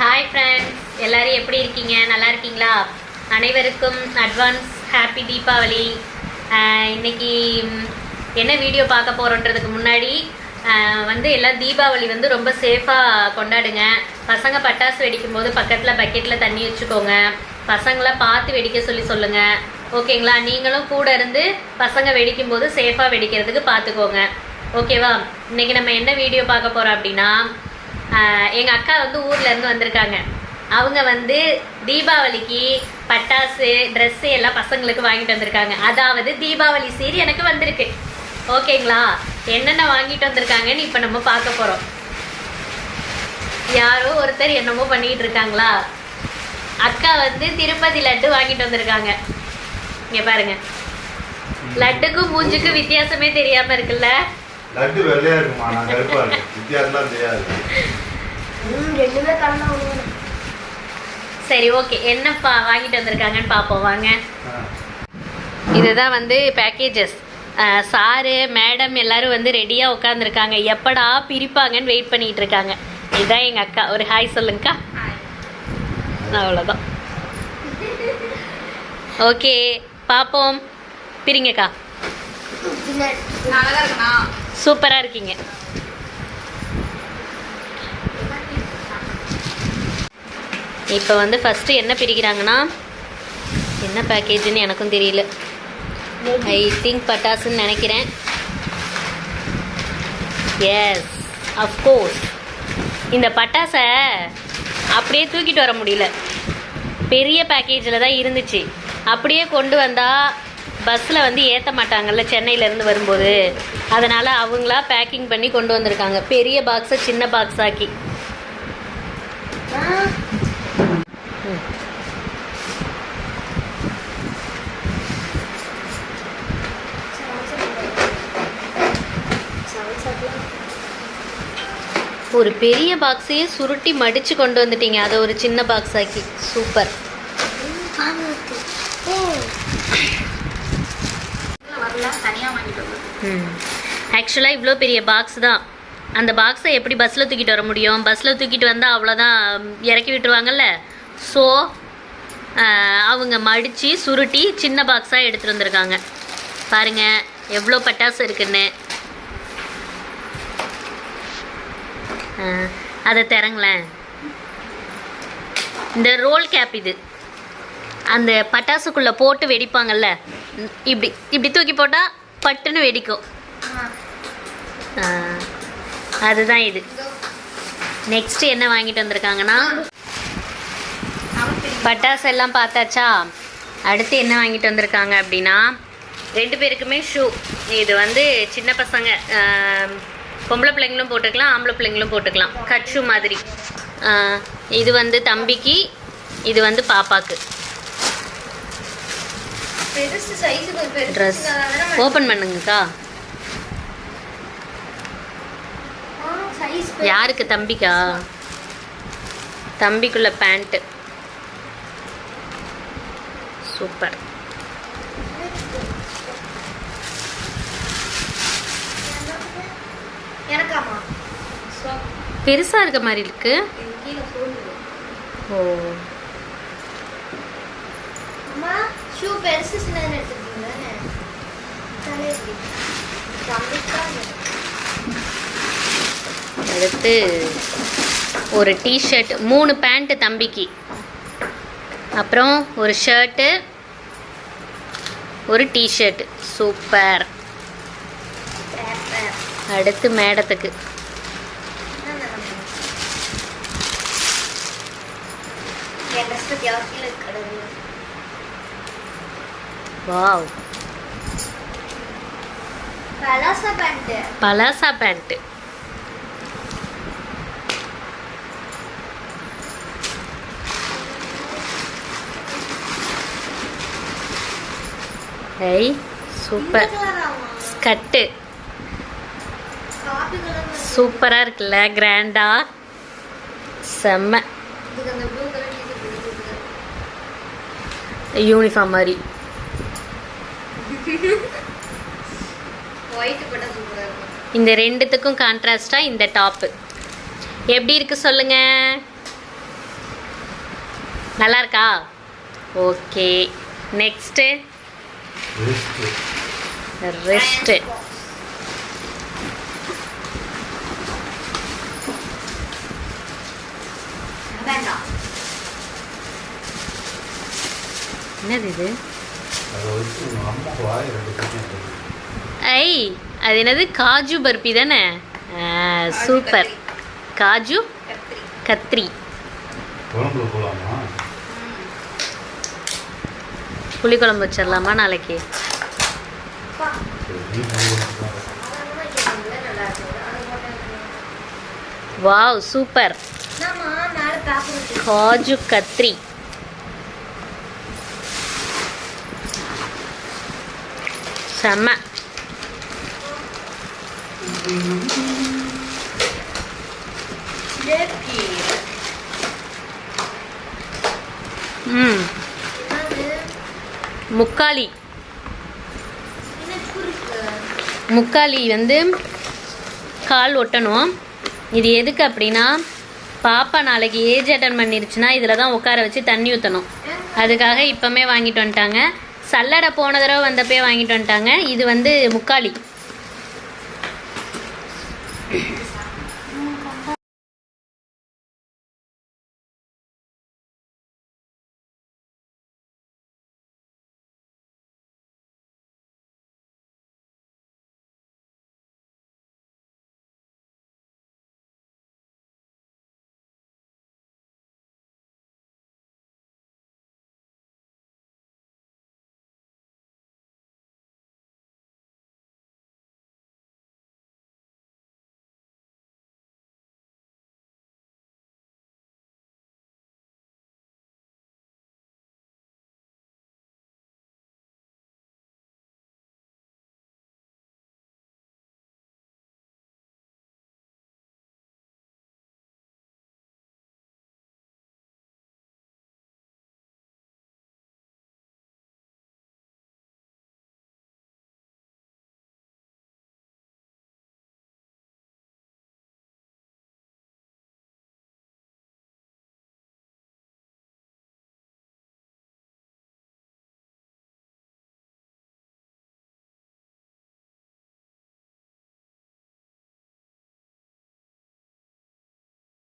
Hi friends எல்லாரும் எப்படி இருக்கீங்க? நல்லா இருக்கீங்களா? அனைவருக்கும் அட்வான்ஸ் ஹாப்பி தீபாவளி. இன்னைக்கு என்ன வீடியோ பார்க்க போகிறோன்றதுக்கு முன்னாடி வந்து எல்லாம் தீபாவளி வந்து ரொம்ப சேஃபாக கொண்டாடுங்க. பசங்க பட்டாசு வெடிக்கும் போது பக்கத்தில் பக்கெட்டில் தண்ணி வச்சுக்கோங்க. பசங்களை பார்த்து வெடிக்க சொல்லி சொல்லுங்கள் ஓகேங்களா? நீங்களும் கூட இருந்து பசங்க வெடிக்கும் போது சேஃபாக வெடிக்கிறதுக்கு பார்த்துக்கோங்க. ஓகேவா? இன்றைக்கி நம்ம என்ன வீடியோ பார்க்க போகிறோம் அப்படின்னா ஆஹ் எங்க அக்கா வந்து ஊர்ல இருந்து வந்திருக்காங்க. அவங்க வந்து தீபாவளிக்கு பட்டாசு Dress எல்லாம் பசங்களுக்கு வாங்கிட்டு வந்திருக்காங்க. அதாவது தீபாவளி சீர் எனக்கு வந்திருக்கு. ஓகேங்களா? என்னென்ன வாங்கிட்டு வந்திருக்காங்கன்னு இப்போ நம்ம பார்க்க போறோம். யாரோ ஒருத்தர் என்னமோ பண்ணிட்டு இருக்காங்களா? அக்கா வந்து திருப்பதி லட்டு வாங்கிட்டு வந்திருக்காங்க. இங்க பாருங்க. லட்டுக்கும் மூஞ்சுக்கும். வித்தியாசமே தெரியாம இருக்குல்ல? லட்டு வெள்ளையா இருக்குமா? நான் கருப்பா இருக்கு வித்தியாசம்லாம் தெரியாது. சரி ஓகே. என்னப்பா வாங்கிட்டு வந்திருக்காங்கன்னு பார்ப்போம் வாங்க. இதுதான் வந்து பேக்கேஜஸ் சாரு மேடம் எல்லாரும் வந்து ரெடியாக உட்காந்துருக்காங்க எப்படா பிரிப்பாங்கன்னு வெயிட் பண்ணிட்டு இருக்காங்க. இதுதான் எங்கள் அக்கா. ஒரு ஹாய் சொல்லுங்கக்கா. அவ்வளோதான் ஓகே பார்ப்போம் பிரிங்கக்கா. இருக்குண்ணா சூப்பராக இருக்கீங்க. இப்போ வந்து ஃபஸ்ட்டு என்ன பிரிக்கிறாங்கன்னா என்ன பேக்கேஜ்னு எனக்கும் தெரியல. ஐ திங்க் பட்டாசுன்னு நினைக்கிறேன். எஸ் அஃப்கோர்ஸ் இந்த பட்டாசை அப்படியே தூக்கிட்டு வர முடியல. பெரிய பேக்கேஜில் தான் இருந்துச்சு. அப்படியே கொண்டு வந்தால் பஸ்ஸில் வந்து ஏற்ற மாட்டாங்கல்ல சென்னையிலேருந்து வரும்போது. அதனால் அவங்களா பேக்கிங் பண்ணி கொண்டு வந்திருக்காங்க. பெரிய பாக்ஸை சின்ன பாக்ஸ் ஆக்கி. ஒரு பெரிய பாக்ஸையே சுருட்டி மடித்து கொண்டு வந்துட்டீங்க. அதை ஒரு சின்ன பாக்ஸ் ஆக்கி. சூப்பர். வரல வாங்கிட்டு வந்து ஆக்சுவலாக இவ்வளோ பெரிய பாக்ஸ் தான். அந்த பாக்ஸை எப்படி பஸ்ஸில் தூக்கிட்டு வர முடியும்? பஸ்ஸில் தூக்கிட்டு வந்தால் அவ்வளோதான் இறக்கி விட்டுருவாங்கல்ல? ஸோ அவங்க மடித்து சுருட்டி சின்ன பாக்ஸாக எடுத்துகிட்டு வந்திருக்காங்க. பாருங்க எவ்வளோ பட்டாசு இருக்குன்னு. அதை திறங்களேன். இந்த ரோல் கேப் இது. அந்த பட்டாசுக்குள்ளே போட்டு வெடிப்பாங்கல்ல? இப்படி இப்படி தூக்கி போட்டால் பட்டுன்னு வெடிக்கும். அதுதான் இது. நெக்ஸ்ட் என்ன வாங்கிட்டு வந்திருக்காங்கன்னா பட்டாசு எல்லாம் பார்த்தாச்சா? அடுத்து என்ன வாங்கிட்டு வந்திருக்காங்க அப்படின்னா ரெண்டு பேருக்குமே ஷூ. இது வந்து சின்ன பசங்க பொம்பளை பிள்ளைங்களும் போட்டுக்கலாம் ஆம்பளை பிள்ளைங்களும் போட்டுக்கலாம். கட் ஷூ மாதிரி. இது வந்து தம்பிக்கு இது வந்து பாப்பாக்கு பெருசு சைஸ் கொஞ்சம் பெருசு ட்ரெஸ் ஓப்பன் பண்ணுங்கக்கா. யாருக்கு தம்பிக்கா? தம்பிக்குள்ள பேண்ட்டு சூப்பர். எனக்காமா பெருசா இருக்க மாதிரி இருக்கு. கீழே போடுது ஓ. பெருசு சின்னதுன்னு எடுத்துருக்கீங்களே அடுத்து ஒரு டிஷர்ட் மூணு பேண்ட்டு தம்பிக்கு. அப்புறம் ஒரு ஷர்ட்டு ஒரு டிஷர்ட் சூப்பர். அடுத்து மேடத்துக்கு. என் wow. Palazzo pant. Palazzo pant. ஐ சூப்பர். ஸ்கட்டு. சூப்பராக இருக்குல்ல கிராண்டா? செம்ம. யூனிஃபார்ம் மாதிரி ஒயிட் போட்டா சூப்பராக இருக்கும் இந்த ரெண்டுத்துக்கும் கான்ட்ராஸ்டாக இந்த டாப்பு எப்படி இருக்கு சொல்லுங்க? நல்லா இருக்கா? ஓகே நெக்ஸ்ட்டு ரெஸ்ட்டு என்னது இது? ஐ அது என்னது? காஜு பர்பி தானே? சூப்பர். காஜு கத்ரி புளிக்குழம்பு வச்சிடலாமா நாளைக்கு? Wow super. காஜு கத்ரி செம்ம ம் முக்காளி முக்காளி வந்து கால் ஒட்டணும். இது எதுக்கு அப்படின்னா பாப்பா நாளைக்கு ஏஜ் அட்டன் பண்ணிருச்சுன்னா இதில் தான் உட்கார வச்சு தண்ணி ஊற்றணும் அதுக்காக இப்போமே வாங்கிட்டு வந்துட்டாங்க. சல்லடை போன தடவை வந்தப்பே வாங்கிட்டு வந்துட்டாங்க. இது வந்து முக்காலி